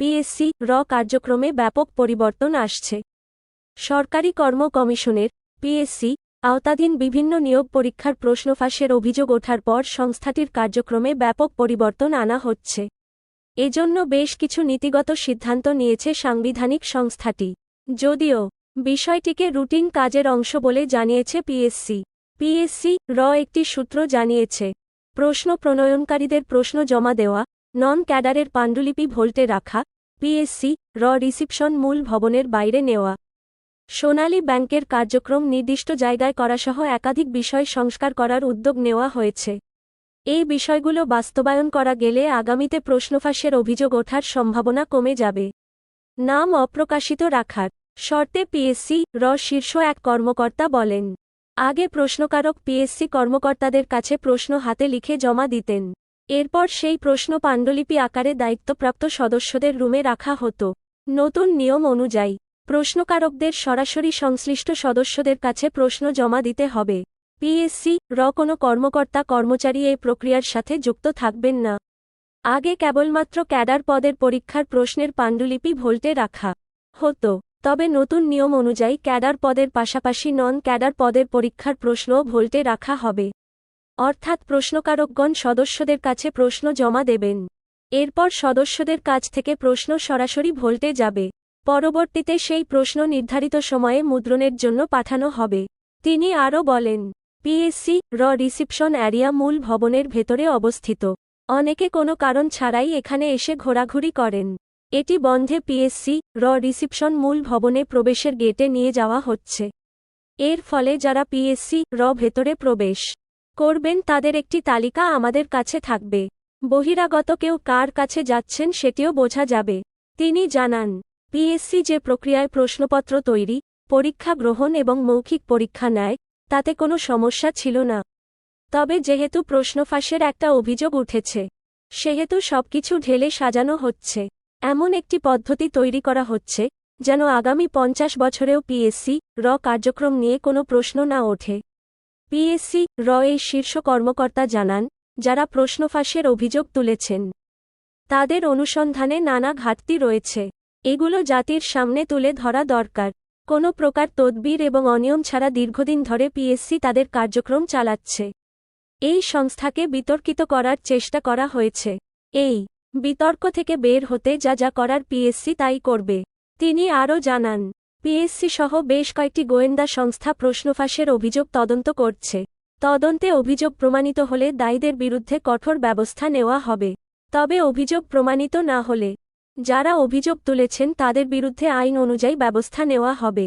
PSC র কার্যক্রমে ব্যাপক পরিবর্তন আসছে। সরকারি কর্ম কমিশনের পিএসসি আওতাধীন বিভিন্ন নিয়োগ পরীক্ষার প্রশ্ন ফাঁসের অভিযোগ ওঠার পর সংস্থাটির কার্যক্রমে ব্যাপক পরিবর্তন আনা হচ্ছে। এজন্য বেশ কিছু নীতিগত সিদ্ধান্ত নিয়েছে সাংবিধানিক সংস্থাটি। যদিও বিষয়টিকে রুটিন কাজের অংশ বলে জানিয়েছে পিএসসি। পিএসসি র একটি সূত্র জানিয়েছে, প্রশ্ন প্রণয়নকারীদের প্রশ্ন জমা দেওয়া নন ক্যাডারের পাণ্ডুলিপি ভোল্টে রাখা পিএসসি র রিসিপশন মূল ভবনের বাইরে নেওয়া। সোনালী ব্যাংকের কার্যক্রম নির্দিষ্ট জায়গায় করাসহ একাধিক বিষয় সংস্কার করার উদ্যোগ নেওয়া হয়েছে। এই বিষয়গুলো বাস্তবায়ন করা গেলে আগামীতে প্রশ্নফাঁসের অভিযোগ ওঠার সম্ভাবনা কমে যাবে। নাম অপ্রকাশিত রাখার শর্তে পিএসসি র শীর্ষ এক কর্মকর্তা বলেন। আগে প্রশ্নকারক পিএসসি কর্মকর্তাদের কাছে প্রশ্ন হাতে লিখে জমা দিতেন। এরপর সেই প্রশ্ন পাণ্ডুলিপি আকারে দায়িত্বপ্রাপ্ত সদস্যদের রুমে রাখা হতো। নতুন নিয়ম অনুযায়ী, প্রশ্নকারকদের সরাসরি সংশ্লিষ্ট সদস্যদের কাছে প্রশ্ন জমা দিতে হবে। পিএসসি, র কোনো কর্মকর্তা কর্মচারী এই প্রক্রিয়ার সাথে যুক্ত থাকবেন না। আগে কেবলমাত্র ক্যাডার পদের পরীক্ষার প্রশ্নের পাণ্ডুলিপি ভোল্টে রাখা হতো। তবে নতুন নিয়ম অনুযায়ী ক্যাডার পদের পাশাপাশি নন ক্যাডার পদের পরীক্ষার প্রশ্নও ভোল্টে রাখা হবে। অর্থাৎ প্রশ্নকারকগণ সদস্যদের কাছে প্রশ্ন জমা দেবেন। এরপর সদস্যদের কাছ থেকে প্রশ্ন সরাসরি ভোল্টে যাবে। পরবর্তীতে সেই প্রশ্ন নির্ধারিত সময়ে মুদ্রণের জন্য পাঠানো হবে। তিনি আরও বলেন, পিএসসি র রিসিপশন অ্যারিয়া মূল ভবনের ভেতরে অবস্থিত। অনেকে কোনো কারণ ছাড়াই এখানে এসে ঘোরাঘুরি করেন। এটি বন্ধে পিএসসি র রিসিপশন মূল ভবনে প্রবেশের গেটে নিয়ে যাওয়া হচ্ছে। এর ফলে যারা পিএসসি র ভেতরে প্রবেশ করবেন তাদের একটি তালিকা আমাদের কাছে থাকবে। বহিরাগত কেউ কার কাছে যাচ্ছেন সেটিও বোঝা যাবে। তিনি জানান, পিএসসি যে প্রক্রিয়ায় প্রশ্নপত্র তৈরি, পরীক্ষা গ্রহণ এবং মৌখিক পরীক্ষা নেয়, তাতে কোনো সমস্যা ছিল না। তবে যেহেতু প্রশ্নফাঁসের একটা অভিযোগ উঠেছে, সেহেতু সবকিছু ঢেলে সাজানো হচ্ছে। এমন একটি পদ্ধতি তৈরি করা হচ্ছে, যেন আগামী পঞ্চাশ বছরেও পিএসসি, র কার্যক্রম নিয়ে কোনো প্রশ্ন না ওঠে। পিএসসি র এই শীর্ষ কর্মকর্তা জানান, যারা প্রশ্নফাঁসের অভিযোগ তুলেছেন। তাদের অনুসন্ধানে নানা ঘাটতি রয়েছে। এগুলো জাতির সামনে তুলে ধরা দরকার। কোনো প্রকার তদবির এবং অনিয়ম ছাড়া দীর্ঘদিন ধরে পিএসসি তাদের কার্যক্রম চালাচ্ছে। এই সংস্থাকে বিতর্কিত করার চেষ্টা করা হয়েছে। এই বিতর্ক থেকে বের হতে যা যা করার পিএসসি তাই করবে। তিনি আরও জানান পিএসসি সহ বেশ কয়েকটি গোয়েন্দা সংস্থা প্রশ্নফাঁসের অভিযোগ তদন্ত করছে। তদন্তে অভিযোগ প্রমাণিত হলে দায়ীদের বিরুদ্ধে কঠোর ব্যবস্থা নেওয়া হবে। তবে অভিযোগ প্রমাণিত না হলে যারা অভিযোগ তুলেছেন তাদের বিরুদ্ধে আইন অনুযায়ী ব্যবস্থা নেওয়া হবে।